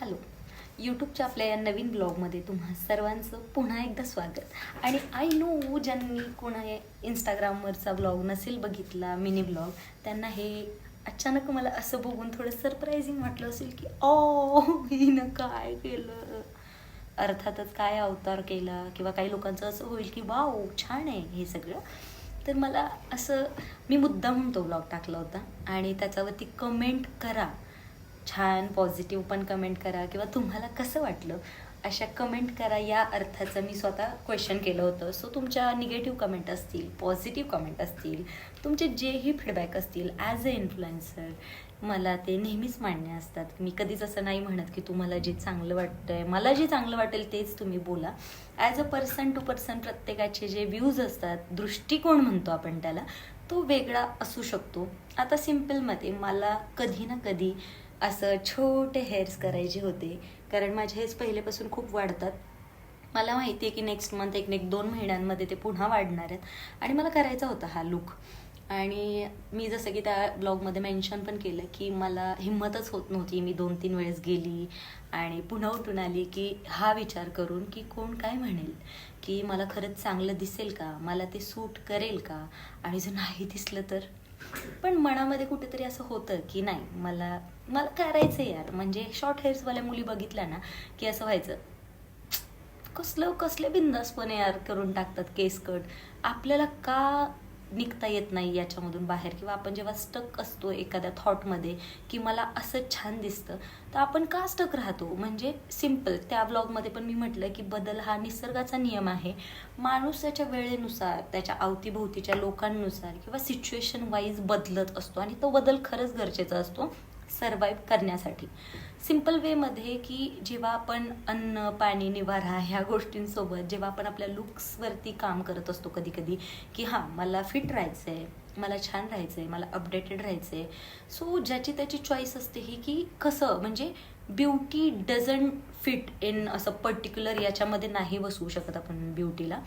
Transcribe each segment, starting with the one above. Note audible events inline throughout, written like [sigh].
Hello. यूट्यूबच्या आपल्या या नवीन ब्लॉगमध्ये तुम्हा सर्वांचं पुन्हा एकदा स्वागत. आणि आय नो ज्यांनी कोणा इंस्टाग्रामवरचा ब्लॉग नसेल बघितला मिनी ब्लॉग त्यांना हे अचानक मला असं बघून थोडं सरप्रायझिंग वाटलं असेल की ओ हिनं काय केलं? अर्थातच काय अवतार केला किंवा काही लोकांचं असं होईल की वाव छान आहे हे सगळं. तर मला असं मी मुद्दा म्हणून तो ब्लॉग टाकला होता आणि त्याच्यावरती कमेंट करा. छान पॉझिटिव्ह पण कमेंट करा किंवा तुम्हाला कसं वाटलं अशा कमेंट करा या अर्थाचं मी स्वतः क्वेश्चन केलं होतं. सो तुमच्या निगेटिव्ह कमेंट असतील पॉझिटिव्ह कमेंट असतील तुमचे जेही फीडबॅक असतील ॲज अ इन्फ्लुएन्सर मला ते नेहमीच मान्य असतात. मी कधीच असं नाही म्हणत की तुम्हाला जे चांगलं वाटतंय मला जे चांगलं वाटेल तेच तुम्ही बोला. As a person to person प्रत्येकाचे जे व्ह्यूज असतात दृष्टिकोन म्हणतो आपण त्याला तो वेगळा असू शकतो. आता सिम्पलमध्ये मला कधी ना कधी असं छोटे हेअर्स करायचे होते. कारण माझे हेअर्स पहिलेपासून खूप वाढतात. मला माहिती आहे की नेक्स्ट मंथ एक एक दोन महिन्यांमध्ये ते पुन्हा वाढणार आहेत. आणि मला करायचा होता हा लुक आणि मी जसं की त्या ब्लॉगमध्ये मेन्शन पण केलं की मला हिंमतच होत नव्हती. मी दोन तीन वेळेस गेली आणि पुन्हा उठून आली की हा विचार करून की कोण काय म्हणेल? की मला खरंच चांगलं दिसेल का? मला ते सूट करेल का? आणि जर नाही दिसलं तर? पण मनामध्ये कुठेतरी असं होतं की नाही मला मला करायचं यार. म्हणजे शॉर्ट हेअर्सवाल्या मुली बघितल्या ना की असं व्हायचं कसलं कसले बिंदासपणे यार करून टाकतात केस कट. आपल्याला का निघता येत नाही याच्यामधून बाहेर किंवा आपण जेव्हा स्टक असतो एखाद्या थॉटमध्ये की मला असं छान दिसतं तर आपण का स्टक राहतो? म्हणजे सिंपल त्या ब्लॉगमध्ये पण मी म्हटलं की बदल हा निसर्गाचा नियम आहे. माणूस त्याच्या वेळेनुसार त्याच्या अवतीभोवतीच्या लोकांनुसार किंवा सिच्युएशन वाईज बदलत असतो आणि तो बदल खरंच गरजेचा असतो. सर्वाईव्ह करण्यासाठी. सिंपल वेमध्ये की जेव्हा आपण अन्न पाणी निवारा ह्या गोष्टींसोबत जेव्हा आपण आपल्या लुक्सवरती काम करत असतो कधी कधी की हां मला फिट राहायचं आहे मला छान राहायचं आहे मला अपडेटेड राहायचं आहे सो ज्याची त्याची चॉईस असते ही की कसं म्हणजे ब्युटी डझंट फिट इन असं पर्टिक्युलर याच्यामध्ये नाही बसवू शकत आपण ब्युटीला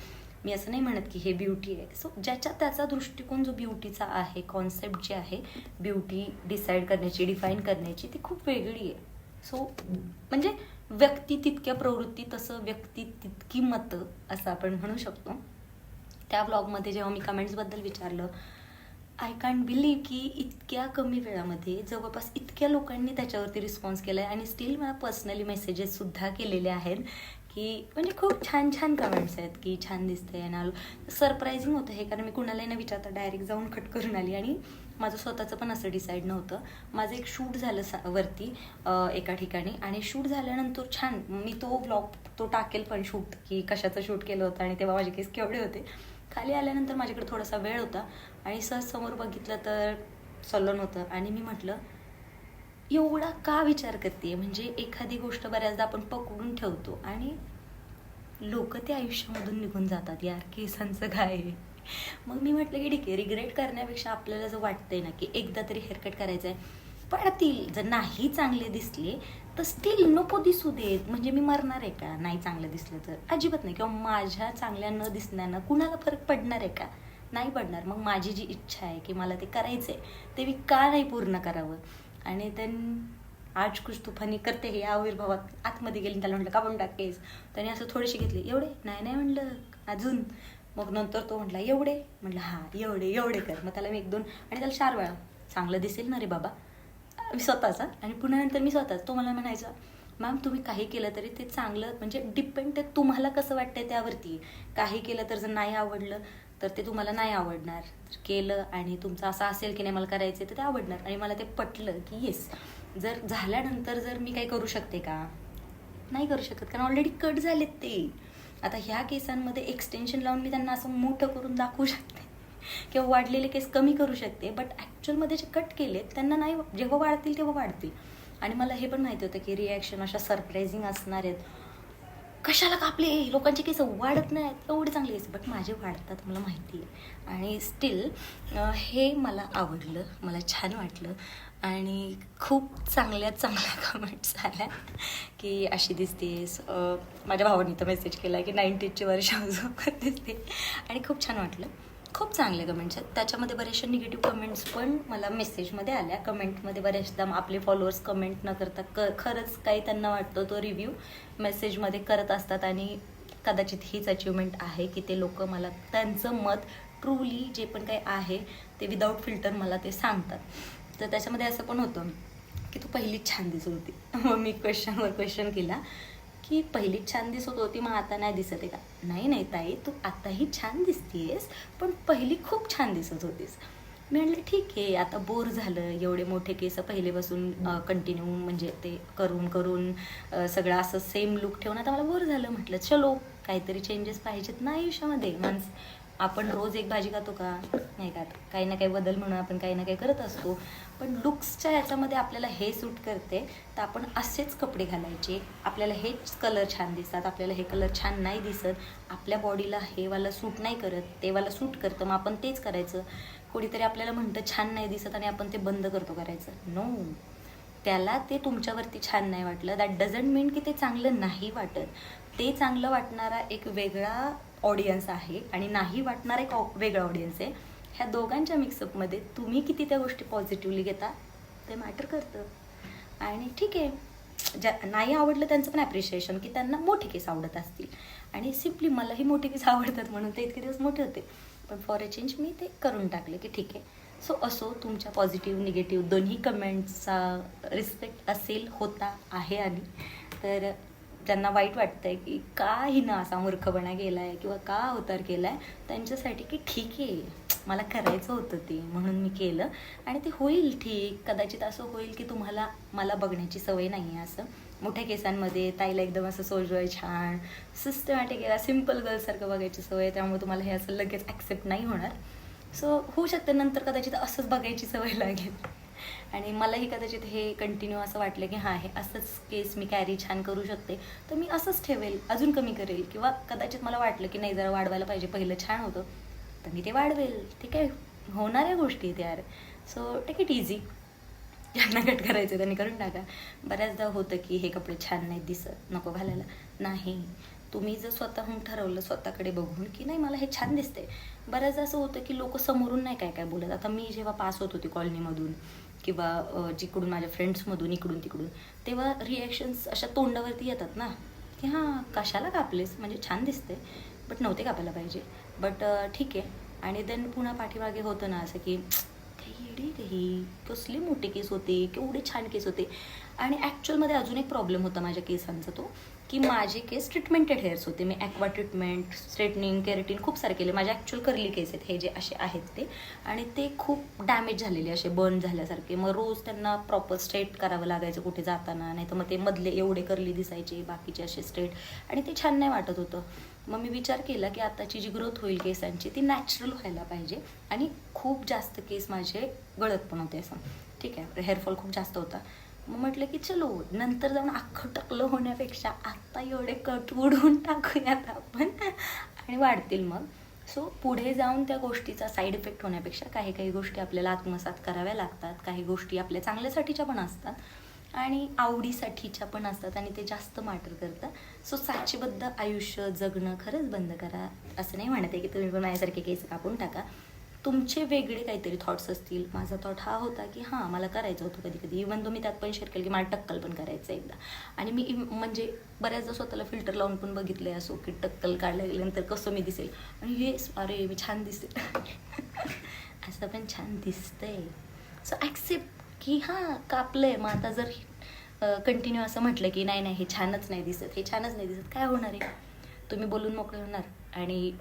मी असं नाही म्हणत की हे ब्युटी आहे. सो ज्याच्या त्याचा दृष्टिकोन जो ब्युटीचा आहे कॉन्सेप्ट जी आहे ब्युटी डिसाईड करण्याची डिफाईन करण्याची ती खूप वेगळी आहे. सो म्हणजे व्यक्ती तितक्या प्रवृत्ती तसं व्यक्ती तितकी मतं असं आपण म्हणू शकतो. त्या ब्लॉगमध्ये जेव्हा मी कमेंट्सबद्दल विचारलं आय कॅन्ट बिलीव्ह की इतक्या कमी वेळामध्ये जवळपास इतक्या लोकांनी त्याच्यावरती रिस्पॉन्स केला आहे आणि स्टील मला पर्सनली मेसेजेससुद्धा केलेले आहेत. की म्हणजे खूप छान छान कमेंट्स आहेत की छान दिसते आणि आलो. सरप्रायझिंग होतं हे कारण मी कुणालाही न विचारता डायरेक्ट जाऊन कट करून आली आणि माझं स्वतःचं पण असं डिसाईड नव्हतं. माझं एक शूट झालं सा वरती एका ठिकाणी आणि शूट झाल्यानंतर छान मी तो ब्लॉग तो टाकेल पण शूट की कशाचं शूट केलं होतं आणि तेव्हा माझे केस केवढे होते. खाली आल्यानंतर माझ्याकडे थोडासा वेळ होता आणि सहज समोर बघितलं तर सलोन होतं आणि मी म्हटलं एवढा का विचार करते? म्हणजे एखादी गोष्ट बऱ्याचदा आपण पकडून ठेवतो आणि लोक ते आयुष्यामधून निघून जातात यार केसांचं काय आहे? मग मी म्हटलं की ठीक आहे रिग्रेट करण्यापेक्षा आपल्याला जर वाटतंय ना की एकदा तरी हेअरकट करायचं आहे पडतील जर नाही चांगले दिसले तर स्टील नको दिसू देत. म्हणजे मी मरणार आहे का? नाही चांगलं दिसलं तर. अजिबात नाही. किंवा माझ्या चांगल्या न दिसण्यानं कुणाला फरक पडणार आहे का? नाही पडणार. मग माझी जी इच्छा आहे की मला ते करायचं आहे ते मी का नाही पूर्ण करावं? आणि देन आज कुछ तुफानी करते हे आविर्भावात आतमध्ये गेली त्याला म्हटलं का पण टाकेस त्याने असं थोडेसे घेतले. एवढे? नाही नाही म्हटलं अजून? मग नंतर तो म्हटला एवढे? म्हटलं हां एवढे एवढे कर. मग त्याला मी एक दोन आणि त्याला चार वेळा चांगलं दिसेल ना रे बाबा. मी स्वतःचा आणि पुन्हा नंतर मी स्वतःच तो मला म्हणायचा मॅम तुम्ही काही केलं तरी ते चांगलं म्हणजे डिपेंड आहे तुम्हाला कसं वाटतंय त्यावरती. काही केलं तर जर नाही आवडलं तर ते तुम्हाला नाही आवडणार. तर केलं आणि तुमचं असं असेल की नाही मला करायचं तर ते आवडणार. आणि मला ते पटलं की येस जर झाल्यानंतर जर मी काही करू शकते का? नाही करू शकत कारण ऑलरेडी कट झालेत ते. आता ह्या केसांमध्ये एक्सटेन्शन लावून मी त्यांना असं मोठं करून दाखवू शकते. किंवा वाढलेले केस कमी करू शकते बट ॲक्च्युअलमध्ये जे कट केलेत त्यांना नाही जेव्हा वाढतील तेव्हा वाढतील. आणि मला हे पण माहिती होतं की रिॲक्शन अशा सरप्रायझिंग असणार आहेत. कशाला कापले? लोकांचे केस वाढत नाहीत एवढे चांगले केस. बट माझे वाढतात मला माहिती आहे. आणि स्टील हे मला आवडलं मला छान वाटलं. आणि खूप चांगल्या चांगल्या [laughs] कमेंट्स आल्या की अशी दिसतेस माझ्या भावाने तर मेसेज केला की नाईन्टीजची वर्ष दिसते. आणि खूप छान वाटलं. खूप चांगले कमेंट्स आहेत. त्याच्यामध्ये बऱ्याचशा निगेटिव्ह कमेंट्स पण मला मेसेजमध्ये आल्या. कमेंटमध्ये बऱ्याचदा आपले फॉलोअर्स कमेंट न करता क खरंच काही त्यांना वाटतो तो रिव्ह्यू मेसेजमध्ये करत असतात आणि कदाचित हीच अचिव्हमेंट आहे की ते लोक मला त्यांचं मत ट्रूली जे पण काही आहे ते विदाऊट फिल्टर मला ते सांगतात. तर त्याच्यामध्ये असं पण होतं की तू पहिलीच छान दिसत होती. [laughs] मग मी क्वेश्चनवर क्वेश्चन केला. की पहिलीच छान दिसत होती मग आता नाही दिसत आहे का? नाही नाही ताई तू आताही छान दिसतीयस पण पहिली खूप छान दिसत होतीस. मी म्हटलं ठीक आहे आता बोर झालं एवढे मोठे केस पहिलेपासून कंटिन्यू म्हणजे ते करून करून सगळं असं सेम लुक ठेवून आता मला बोर झालं. म्हटलं चलो काहीतरी चेंजेस पाहिजेत ना आयुष्यामध्ये माणसं आपण रोज एक भाजी खातो का? नाही का काही ना काही बदल म्हणून आपण काही ना काही करत असतो. पण लुक्सच्या याच्यामध्ये आपल्याला हे सूट करते तर आपण असेच कपडे घालायचे. आपल्याला हेच कलर छान दिसतात आपल्याला हे कलर छान नाही दिसत. आपल्या बॉडीला हे वाला सूट नाही करत ते वाला सूट करतं. मग आपण तेच करायचं. कोणीतरी आपल्याला म्हणतं छान नाही दिसत आणि आपण ते बंद करतो करायचं. नो त्याला ते तुमच्यावरती छान नाही वाटलं. दॅट डझंट मीन की ते चांगलं नाही वाटत. ते चांगलं वाटणारा एक वेगळा ऑडियन्स आहे आणि नाही वाटणारा एक ऑ- वेगळा ऑडियन्स आहे. ह्या दोघांच्या मिक्सअपमध्ये तुम्ही किती त्या गोष्टी पॉझिटिव्हली घेता ते मॅटर करतं. आणि ठीक आहे. ज्या नाही आवडलं त्यांचं पण ॲप्रिशिएशन की त्यांना मोठे केस आवडत असतील. आणि सिम्पली मलाही मोठे केस आवडतात म्हणून ते इतके दिवस मोठे होते. पण फॉर अ चेंज मी ते करून टाकले की ठीक आहे. सो असो तुमच्या पॉझिटिव्ह निगेटिव्ह दोन्ही कमेंट्सचा रिस्पेक्ट असेल होता आहे आणि. तर ज्यांना वाईट वाटतंय की का हिनं असा मूर्खपणा केला आहे किंवा का अवतार केला आहे त्यांच्यासाठी की ठीक आहे मला करायचं होतं ते म्हणून मी केलं. आणि ते होईल ठीक कदाचित असं होईल की तुम्हाला मला बघण्याची सवय नाही आहे असं. मोठ्या केसांमध्ये ताईला एकदम असं सोजवाय छान सिस्टमॅटिक सिंपल गर्लसारखं बघायची सवय आहे त्यामुळे तुम्हाला हे असं लगेच ॲक्सेप्ट नाही होणार. सो होऊ शकतं नंतर कदाचित असंच बघायची सवय लागेल. आणि मलाही कदाचित हे कंटिन्यू असं वाटलं की हां हे असंच केस मी कॅरी छान करू शकते. तर मी असंच ठेवेल अजून कमी करेल. किंवा कदाचित मला वाटलं की नाही जरा वाढवायला पाहिजे. पहिलं छान होतं. तर मी ते वाढवेल. ठीक आहे? होणाऱ्या गोष्टी आहेत यार. सो टेक इट इझी ज्यांना कट करायचं त्यांनी करून टाका. बऱ्याचदा होतं की हे कपडे छान नाही दिसत. नको घालायला. नाही. तुम्ही जर स्वतःहून ठरवलं स्वतःकडे बघून की नाही मला हे छान दिसते बऱ्याचदा असं होतं की लोक समोरून नाही काय काय बोलत. आता मी जेव्हा पास होत होती कॉलनीमधून किंवा जिकडून माझ्या फ्रेंड्समधून इकडून तिकडून तेव्हा रिॲक्शन्स अशा तोंडावरती येतात ना की हां कशाला कापलेस? म्हणजे छान दिसते बट नव्हते कापायला पाहिजे. बट ठीक आहे. आणि देन पुन्हा पाठीमागे होतं ना असं की काही येडी कसली मोठे केस होते केवढे छान केस होते. आणि ॲक्च्युअलमध्ये अजून एक प्रॉब्लेम होता माझ्या केसांचा तो की माझे केस ट्रीटमेंटेड हेअर्स होते. मी ॲक्वा ट्रीटमेंट स्ट्रेटनिंग केरेटिन खूप सारे केले. माझे ॲक्च्युअल करली केस आहेत. हे जे असे आहेत ते. आणि ते खूप डॅमेज झालेले असे बर्न झाल्यासारखे. मग रोज त्यांना प्रॉपर स्ट्रेट करावं लागायचं कुठे जाताना. नाही तर मग ते मधले एवढे करली दिसायचे बाकीचे असे स्ट्रेट आणि ते छान नाही वाटत होतं. मग मी विचार केला की आताची जी ग्रोथ होईल केसांची ती नॅचरल व्हायला पाहिजे. आणि खूप जास्त केस माझे गळत पण होते असं. ठीक आहे. हेअरफॉल खूप जास्त होता. मग म्हटलं की चलो नंतर जाऊन अख्खं टकलं होण्यापेक्षा आत्ता एवढे कट उडवून टाकूयात आपण. आणि वाढतील मग. सो पुढे जाऊन त्या गोष्टीचा साईड इफेक्ट होण्यापेक्षा काही काही गोष्टी आपल्याला आत्मसात कराव्या लागतात. काही गोष्टी आपल्या चांगल्यासाठीच्या पण असतात. आणि आवडीसाठीच्या पण असतात आणि ते जास्त मॅटर करतं. सो साचेबद्ध आयुष्य जगणं खरंच बंद करा. असं नाही म्हणत आहे की तुम्ही पण माझ्यासारखे केस कापून टाका. तुमचे वेगळे काहीतरी थॉट्स असतील. माझा थॉट हा होता की हां मला करायचं होतं कधी कधी इव्हन तुम्ही त्यात पण शेअर केलं की मला टक्कल पण करायचं एकदा. आणि मी म्हणजे बऱ्याचदा स्वतःला फिल्टर लावून पण बघितलं आहे असो की टक्कल काढल्या गेल्यानंतर कसं मी दिसेल. आणि येस अरे मी छान दिसेल. [laughs] असं पण छान दिसतंय. सो ॲक्सेप्ट की हां कापलं आहे मग आता जर कंटिन्यू असं म्हटलं की नाही नाही हे छानच नाही दिसत. हे छानच नाही दिसत. काय होणार आहे? तुम्ही बोलून मोकळे होणार. आणि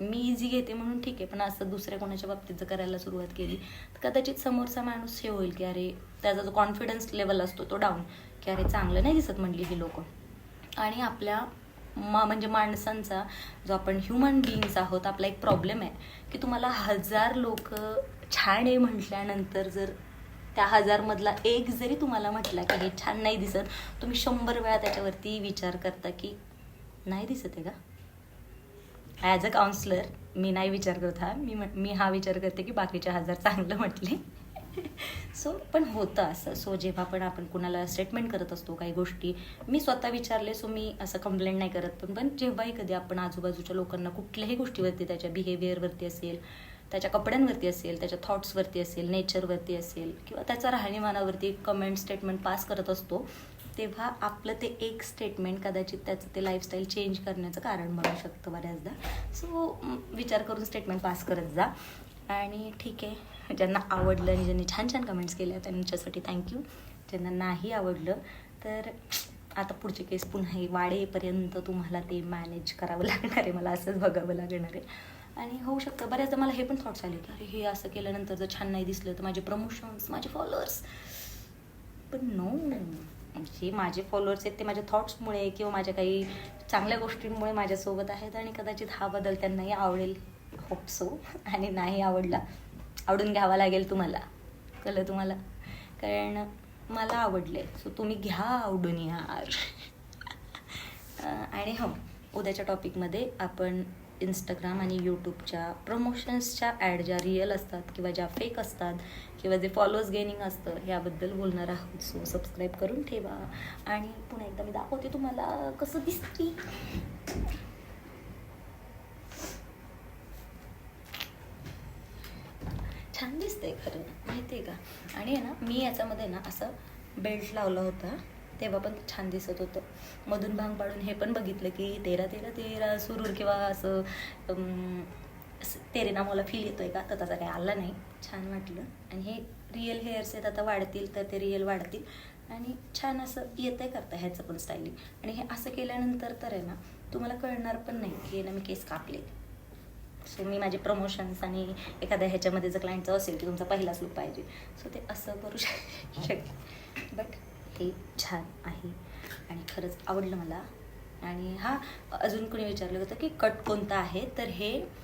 मी इझी घेते म्हणून ठीक आहे. पण असं दुसऱ्या कोणाच्या बाबतीत जर करायला सुरुवात केली तर कदाचित समोरचा माणूस हे होईल की अरे त्याचा जो कॉन्फिडन्स लेवल असतो तो डाऊन की अरे चांगलं नाही दिसत म्हणली ही लोक. आणि आपल्या मा म्हणजे माणसांचा जो आपण ह्युमन बिईंग्स आहोत आपला एक प्रॉब्लेम आहे की तुम्हाला हजार लोक छान आहे म्हटल्यानंतर जर त्या हजारमधला एक जरी तुम्हाला म्हटला की हे छान नाही दिसत तुम्ही शंभर वेळा त्याच्यावरती विचार करता की नाही दिसत आहे का? ॲज अ काउन्सलर मी नाही विचार करत हा. मी मी हा विचार करते की बाकीचे हजार चांगलं म्हटले. [laughs] सो पण होतं असं. सो जेव्हा पण आपण कुणाला स्टेटमेंट करत असतो काही गोष्टी मी स्वतः विचारले सो मी असं कंप्लेंट नाही करत. पण पण जेव्हाही कधी आपण आजूबाजूच्या लोकांना कुठल्याही गोष्टीवरती त्याच्या बिहेवियरवरती असेल त्याच्या कपड्यांवरती असेल त्याच्या थॉट्सवरती असेल नेचरवरती असेल किंवा त्याच्या राहणीमानावरती कमेंट स्टेटमेंट पास करत असतो तेव्हा आपलं ते एक स्टेटमेंट कदाचित त्याचं ते लाईफस्टाईल चेंज करण्याचं कारण बनू शकतं बऱ्याचदा. सो विचार करून स्टेटमेंट पास करत जा. आणि ठीक आहे ज्यांना आवडलं आणि ज्यांनी छान छान कमेंट्स केल्या त्यांच्यासाठी थँक्यू ज्यांना नाही आवडलं तर आता पुढचे केस पुन्हा हे वाढेपर्यंत तुम्हाला ते मॅनेज करावं लागणार आहे मला असंच बघावं लागणार आहे. आणि होऊ शकतं बऱ्याचदा मला हे पण थॉट्स आले की अरे हे असं केल्यानंतर जर छान नाही दिसलं तर माझे प्रमोशन्स माझे फॉलोअर्स पण नो जे माझे फॉलोअर्स आहेत ते माझ्या थॉट्समुळे किंवा माझ्या काही चांगल्या गोष्टींमुळे माझ्यासोबत आहेत आणि कदाचित हा बदल त्यांनाही आवडेल. होप सो आणि नाही आवडला आवडून घ्यावा लागेल तुम्हाला. कळलं तुम्हाला? कारण मला आवडले सो तुम्ही घ्या आवडून यार. आणि हो उद्याच्या टॉपिकमध्ये आपण इंस्टाग्राम आणि यूट्यूबच्या प्रमोशन्सच्या ॲड ज्या रिअल असतात किंवा ज्या फेक असतात किंवा जे फॉलोअर्स गेनिंग असतं याबद्दल बोलणार आहोत. सो सबस्क्राईब करून ठेवा. आणि पुन्हा एकदा मी दाखवते तुम्हाला कसं दिसते. छान दिसतंय खरं. माहिती आहे का? आणि आहे ना मी याच्यामध्ये ना असं बेल्ट लावला होता तेव्हा पण छान दिसत होतं. मधून भांग पाडून हे पण बघितलं की तेरा तेरा तेरा सुरूर किंवा असं अम, असं तेरे फील येतोय का? तर तसा काही आला नाही. छान वाटलं. आणि हे रिअल हेअर्स आहेत आता वाढतील तर ते रिअल वाढतील. आणि छान असं येतंय करता ह्याचं पण स्टायलिंग आणि हे असं केल्यानंतर तर आहे ना तुम्हाला कळणार पण नाही की ना मी केस कापले. सो मी माझे प्रमोशन्स आणि एखाद्या ह्याच्यामध्ये जर क्लायंटचं असेल की तुमचा पहिलाच लुक पाहिजे. सो ते असं करू शक शकते बट हे छान आहे. आणि खरंच आवडलं मला. आणि हा अजून कोणी विचारलं होतं की कट कोणता आहे? तर हे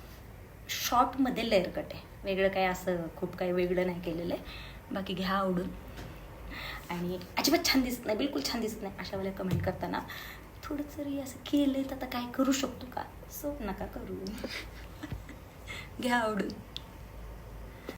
शॉर्टमध्ये लेअर कट आहे. वेगळं काय असं खूप काही वेगळं नाही केलेलं आहे. बाकी घ्या आवडून. आणि अजिबात छान दिसत नाही बिलकुल छान दिसत नाही अशा वेळेला कमेंट करताना. थोडं जरी असं केलं तर आता काय करू शकतो का? सो नका करू. [laughs] घ्या आवडून.